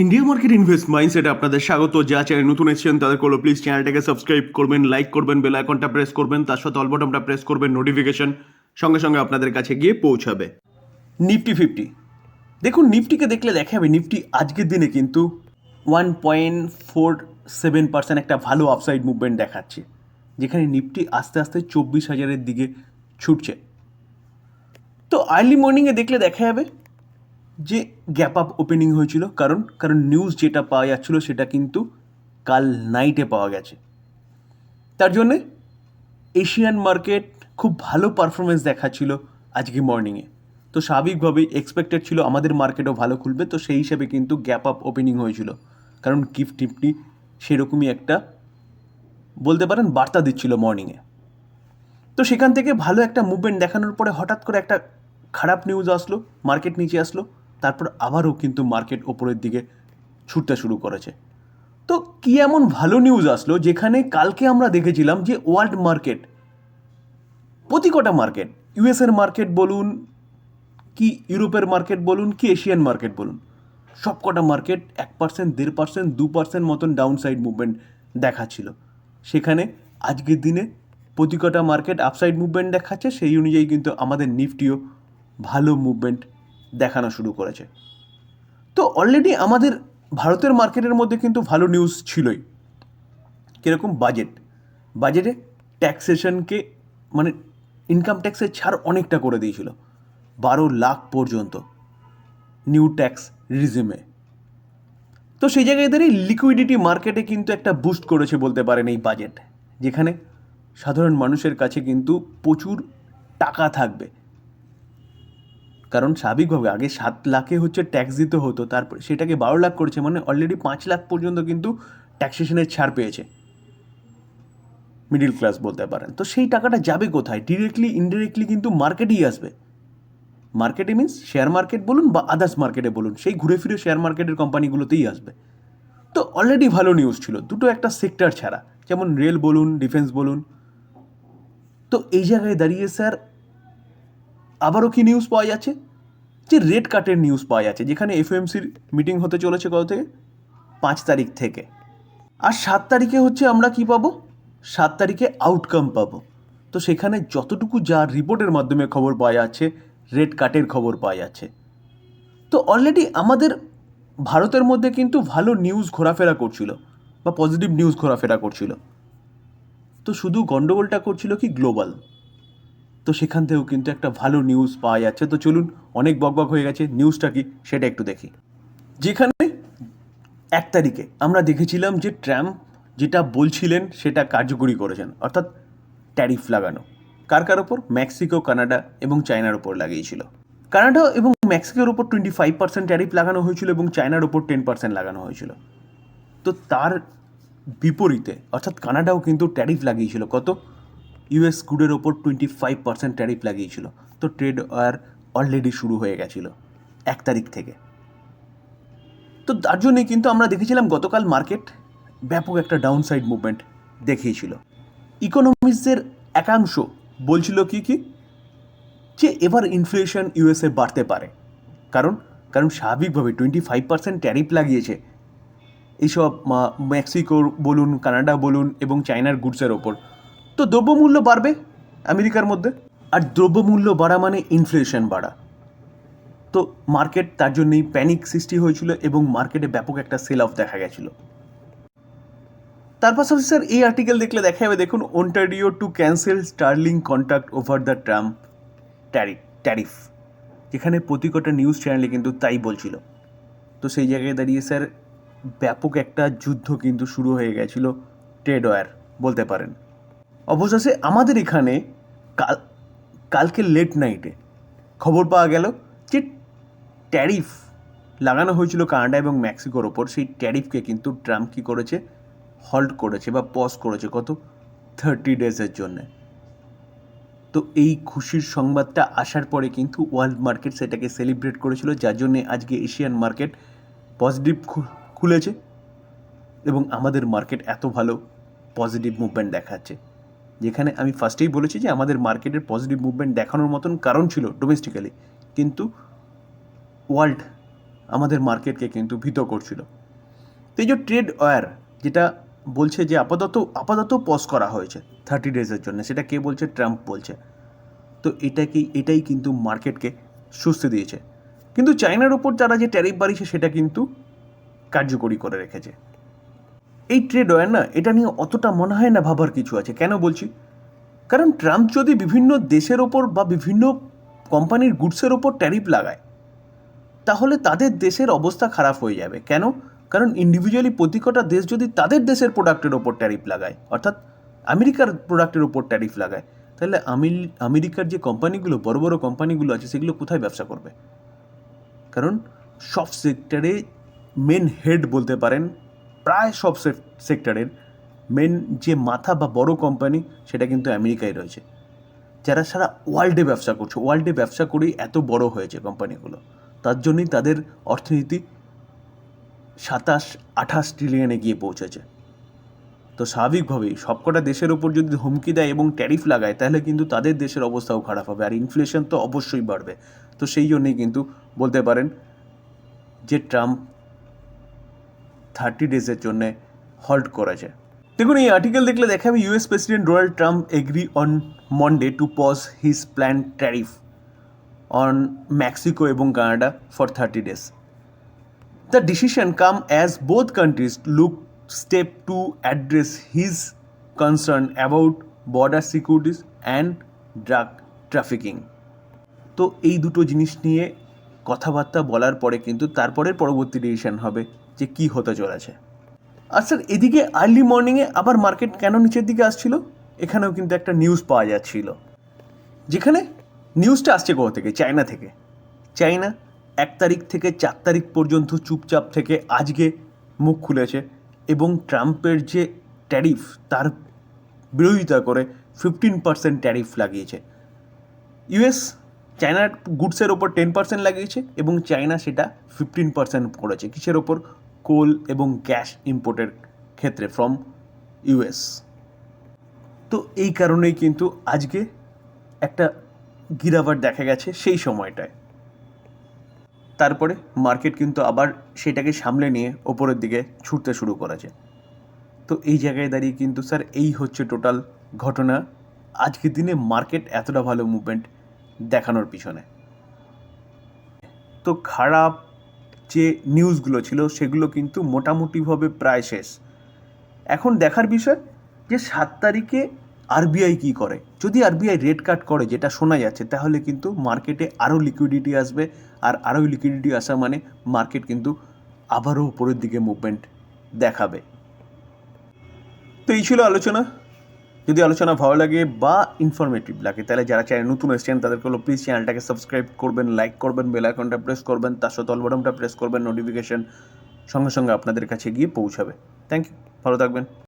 India market invest মাইন্ডসেটে আপনাদের স্বাগত। যা চ্যানেল নতুন এসেছেন, তাদের করল প্লিজ চ্যানেলটাকে সাবস্ক্রাইব করবেন লাইক করবেন বেল আইকনটা প্রেস করবেন, তার সাথে অল বটনটা প্রেস করবেন নোটিফিকেশন সঙ্গে সঙ্গে আপনাদের কাছে গিয়ে পৌঁছাবে। নিফটি ফিফটি দেখুন নিফটিকে দেখলে দেখা যাবে নিফটি আজকের দিনে কিন্তু one point four seven percent একটা ভালো আপসাইড মুভমেন্ট দেখাচ্ছে, যেখানে নিফটি আস্তে আস্তে চব্বিশ হাজারের দিকে ছুটছে। তো আর্লি মর্নিংয়ে দেখলে দেখা যাবে যে গ্যাপ আপ ওপেনিং হয়েছিল, কারণ কারণ নিউজ যেটা পাওয়া যাচ্ছিল সেটা কিন্তু কাল নাইটে পাওয়া গেছে। তার জন্যে এশিয়ান মার্কেট খুব ভালো পারফরমেন্স দেখাচ্ছিল আজকে মর্নিংয়ে তো স্বাভাবিকভাবেই এক্সপেক্টেড ছিল আমাদের মার্কেটও ভালো খুলবে, তো সেই হিসাবে কিন্তু গ্যাপ আপ ওপেনিং হয়েছিল। কারণ গিফট টিফটি সেরকমই একটা বলতে পারেন বার্তা দিচ্ছিল মর্নিংয়ে তো সেখান থেকে ভালো একটা মুভমেন্ট দেখানোর পরে হঠাৎ করে একটা খারাপ নিউজ আসলো মার্কেট নিচে আসলো। তারপর আবারও কিন্তু মার্কেট ওপরের দিকে ছুটতে শুরু করেছে। তো কী এমন ভালো নিউজ আসলো যেখানে কালকে আমরা দেখেছিলাম যে ওয়ার্ল্ড মার্কেট, প্রতি কটা মার্কেট ইউএসের মার্কেট বলুন, কি ইউরোপের মার্কেট বলুন, কি এশিয়ান মার্কেট বলুন, সব কটা মার্কেট এক পার্সেন্ট দেড় পার্সেন্ট দু পার্সেন্ট মতন ডাউন সাইড মুভমেন্ট দেখাচ্ছিল। সেখানে আজকের দিনে প্রতি কটা মার্কেট আপসাইড মুভমেন্ট দেখাচ্ছে, সেই অনুযায়ী কিন্তু আমাদের নিফটিও ভালো মুভমেন্ট দেখানো শুরু করেছে। তো অলরেডি আমাদের ভারতের মার্কেটের মধ্যে কিন্তু ভালো নিউজ ছিলই। কীরকম বাজেট বাজেটে ট্যাক্সেশনকে মানে ইনকাম ট্যাক্সের ছাড় অনেকটা করে দিয়েছিল। বারো লাখ পর্যন্ত নিউ ট্যাক্স রিজিমে তো সেই জায়গায় দাঁড়িয়ে লিকুইডিটি মার্কেটে কিন্তু একটা বুস্ট করেছে বলতে পারেন এই বাজেট যেখানে সাধারণ মানুষের কাছে কিন্তু প্রচুর টাকা থাকবে। কারণ স্বাভাবিকভাবে আগে সাত লাখে হচ্ছে ট্যাক্স দিতে হতো, তারপর সেটাকে বারো লাখ করেছে মানে অলরেডি পাঁচ লাখ পর্যন্ত কিন্তু ট্যাক্সেশনের ছাড় পেয়েছে। মিডিল ক্লাস বলতে পারেন। তো সেই টাকাটা যাবে কোথায়? ডিরেক্টলি ইনডিরেক্টলি কিন্তু মার্কেটেই আসবে। মার্কেটে মিনস শেয়ার মার্কেট বলুন বা আদার্স মার্কেটে বলুন, সেই ঘুরে ফিরে শেয়ার মার্কেটের কোম্পানিগুলোতেই আসবে। তো অলরেডি ভালো নিউজ ছিল, দুটো একটা সেক্টর ছাড়া, যেমন রেল বলুন ডিফেন্স বলুন। তো এই জায়গায় দাঁড়িয়ে স্যার আবারও কি নিউজ পাওয়া যাচ্ছে? যে রেড কার্টের নিউজ পাওয়া যাচ্ছে, যেখানে এফএমসির মিটিং হতে চলেছে কত থেকে? পাঁচ তারিখ থেকে। আর সাত তারিখে হচ্ছে আমরা কি পাবো? সাত তারিখে আউটকাম পাবো। তো সেখানে যতটুকু যা রিপোর্টের মাধ্যমে খবর পাওয়া যাচ্ছে রেড কার্টের খবর পাওয়া যাচ্ছে। তো অলরেডি আমাদের ভারতের মধ্যে কিন্তু ভালো নিউজ ঘোরাফেরা করছিল, বা পজিটিভ নিউজ ঘোরাফেরা করছিল। তো শুধু গন্ডগোলটা করছিল কি গ্লোবাল তো সেখান থেকেও কিন্তু একটা ভালো নিউজ পাওয়া যাচ্ছে। তো চলুন, অনেক বকবক হয়ে গেছে। নিউজটা কি, সেটা একটু দেখি। যেখানে এক তারিখে আমরা দেখেছিলাম যে ট্রাম্প যেটা বলছিলেন, সেটা কার্যকরী করেছেন। অর্থাৎ ট্যারিফ লাগানো। কার কার ওপর? মেক্সিকো কানাডা এবং চায়নার ওপর লাগিয়েছিল। কানাডা এবং মেক্সিকোর ওপর টোয়েন্টি ফাইভ পার্সেন্ট ট্যারিফ লাগানো হয়েছিল এবং চায়নার ওপর টেন পার্সেন্ট লাগানো হয়েছিল। তো তার বিপরীতে, অর্থাৎ কানাডাও কিন্তু ট্যারিফ লাগিয়েছিল। কত? ইউএস গুডের ওপর টোয়েন্টি ফাইভ পার্সেন্ট ট্যারিফ লাগিয়েছিল। তো ট্রেড ওয়ার অলরেডি শুরু হয়ে গেছিল এক তারিখ থেকে। তো তার জন্যই কিন্তু আমরা দেখেছিলাম গতকাল মার্কেট ব্যাপক একটা ডাউন সাইড মুভমেন্ট দেখিয়েছিল ইকোনমিক্সের একাংশ বলছিল কি কি? যে এবার ইনফ্লেশন ইউএসএ বাড়তে পারে। কারণ কারণ স্বাভাবিকভাবে টোয়েন্টি ফাইভ পার্সেন্ট ট্যারিফ লাগিয়েছে। এইসব মা- মেক্সিকো বলুন কানাডা বলুন এবং চায়নার গুডসের ওপর। তো দ্রব্যমূল্য বাড়বে আমেরিকার মধ্যে? আর দ্রব্যমূল্য বাড়া মানে ইনফ্লেশন বাড়া। তো মার্কেট তার জন্যই প্যানিক সৃষ্টি হয়েছিল এবং মার্কেটে ব্যাপক একটা সেল অফ দেখা গেছিল। তার পাশাপাশি স্যার এই আর্টিকেল দেখলে দেখা যাবে, দেখুন Ontario to cancel Starlink contract over the Trump tariff tariff যেখানে প্রতি কটা নিউজ চ্যানেলে কিন্তু তাই বলছিল। তো সেই জায়গায় দাঁড়িয়ে স্যার ব্যাপক একটা যুদ্ধ কিন্তু শুরু হয়ে গেছিল ট্রেড ওয়ার বলতে পারেন। অবশেষে আমাদের এখানে কাল, কালকে লেট নাইটে খবর পাওয়া গেল যে ট্যারিফ লাগানো হয়েছিল কানাডা এবং মেক্সিকোর ওপর। সেই ট্যারিফকে কিন্তু ট্রাম্প কী করেছে? হল্ট করেছে বা পজ করেছে কত থার্টি ডেজের জন্যে। তো এই খুশির সংবাদটা আসার পরে কিন্তু ওয়ার্ল্ড মার্কেট সেটাকে সেলিব্রেট করেছিল, যার জন্যে আজকে এশিয়ান মার্কেট পজিটিভ খুলেছে এবং আমাদের মার্কেট এত ভালো পজিটিভ মুভমেন্ট দেখাচ্ছে। যেখানে আমি ফার্স্টেই বলেছি যে আমাদের মার্কেটের পজিটিভ মুভমেন্ট দেখানোর মতন কারণ ছিল ডোমেস্টিক্যালি কিন্তু ওয়ার্ল্ড আমাদের মার্কেটকে কিন্তু ভীত করছিল। তো এই যে ট্রেড ওয়ার যেটা বলছে যে আপাতত আপাতত পজ করা হয়েছে থার্টি ডেজের জন্য, সেটা কে বলছে? ট্রাম্প বলছে। তো এটা কি, এটাই কিন্তু মার্কেটকে সুস্থ দিয়েছে। কিন্তু চায়নার ওপর তারা যে ট্যারিফ বাড়িয়েছে, সেটা কিন্তু কার্যকরী করে রেখেছে। এই ট্রেড ওয়ার না, এটা নিয়ে অতটা মনে হয় না ভাবার কিছু আছে। কেন বলছি? কারণ ট্রাম্প যদি বিভিন্ন দেশের ওপর বা বিভিন্ন কোম্পানির গুডসের ওপর ট্যারিফ লাগায়, তাহলে তাদের দেশের অবস্থা খারাপ হয়ে যাবে। কেন? কারণ ইন্ডিভিজুয়ালি প্রতিকটা দেশ যদি তাদের দেশের প্রোডাক্টের ওপর ট্যারিফ লাগায়, অর্থাৎ আমেরিকার প্রোডাক্টের ওপর ট্যারিফ লাগায়, তাহলে আমেরিকার যে কোম্পানিগুলো, বড় বড় কোম্পানিগুলো আছে, সেগুলো কোথায় ব্যবসা করবে? কারণ সব সেক্টরে মেন হেড বলতে পারেন প্রায় সব সেক্টরের মেন যে মাথা বা বড় কোম্পানি সেটা কিন্তু আমেরিকায় রয়েছে। যারা সারা ওয়ার্ল্ডে ব্যবসা করছে ওয়ার্ল্ডে ব্যবসা করেই এত বড় হয়েছে কোম্পানিগুলো তার জন্যই তাদের অর্থনীতি সাতাশ, আঠাশ ট্রিলিয়নে গিয়ে পৌঁছেছে। তো স্বাভাবিকভাবেই সবকটা দেশের ওপর যদি হুমকি দেয় এবং ট্যারিফ লাগায়, তাহলে কিন্তু তাদের দেশের অবস্থাও খারাপ হবে আর ইনফ্লেশন তো অবশ্যই বাড়বে। তো সেই জন্যই কিন্তু বলতে পারেন যে ট্রাম্প থার্টি ডেজের জন্যে হল্ট করেছে। দেখুন, এই আর্টিকেল দেখলে দেখাবে US president Donald Trump agree on Monday to pause his plan tariff on Mexico এবং Canada for thirty days the decision come as both countries look step to address his concern about border securities and drug trafficking তো এই দুটো জিনিস নিয়ে কথাবার্তা বলার পরে কিন্তু তারপরের পরবর্তী ডিসিশন হবে যে কি হতে চলেছে। আর স্যার এদিকে আর্লি মর্নিংয়ে আবার মার্কেট কেন নিচের দিকে আসছিল? এখানেও কিন্তু একটা নিউজ পাওয়া যাচ্ছিল। যেখানে নিউজটা আসছে কোথা থেকে? চায়না থেকে। চায়না এক তারিখ থেকে চার তারিখ পর্যন্ত চুপচাপ থেকে আজকে মুখ খুলেছে এবং ট্রাম্পের যে ট্যারিফ তার বিরোধিতা করে ফিফটিন পার্সেন্ট ট্যারিফ লাগিয়েছে। ইউএস চায়নার গুডসের ওপর টেন পার্সেন্ট লাগিয়েছে এবং চায়না সেটা ফিফটিন পার্সেন্ট করেছে। কিসের ওপর? কোল এবং গ্যাস ইম্পোর্টের ক্ষেত্রে ফ্রম ইউএস তো এই কারণেই কিন্তু আজকে একটা গিরাবার দেখা গেছে সেই সময়টায়। তারপরে মার্কেট কিন্তু আবার সেটাকে সামলে নিয়ে ওপরের দিকে ছুটতে শুরু করেছে। তো এই জায়গায় দাঁড়িয়ে কিন্তু স্যার এই হচ্ছে টোটাল ঘটনা। আজকের দিনে মার্কেট এতটা ভালো মুভমেন্ট দেখানোর পিছনে। তো খারাপ যে নিউজগুলো ছিল, সেগুলো কিন্তু মোটামুটিভাবে প্রায় শেষ। এখন দেখার বিষয় যে সাত তারিখে আরবিআই কী করে? যদি আরবিআই রেট কাট করে, যেটা শোনা যাচ্ছে, তাহলে কিন্তু মার্কেটে আরও লিকুইডিটি আসবে, আর আরও লিকুইডিটি আসা মানে মার্কেট কিন্তু আবারও উপরের দিকে মুভমেন্ট দেখাবে। তো এই ছিল আলোচনা। যদি আলোচনা ভালো লাগে বা ইনফরমেটিভ লাগে, তাহলে যারা চ্যানেল নতুন এসছেন, তাদেরকে হলো প্লিজ চ্যানেলটাকে সাবস্ক্রাইব করবেন লাইক করবেন বেল আইকনটা প্রেস করবেন, তার সাথে অলবটনটা প্রেস করবেন নোটিফিকেশন সঙ্গে সঙ্গে আপনাদের কাছে গিয়ে পৌঁছাবে। থ্যাংক ইউ ভালো থাকবেন।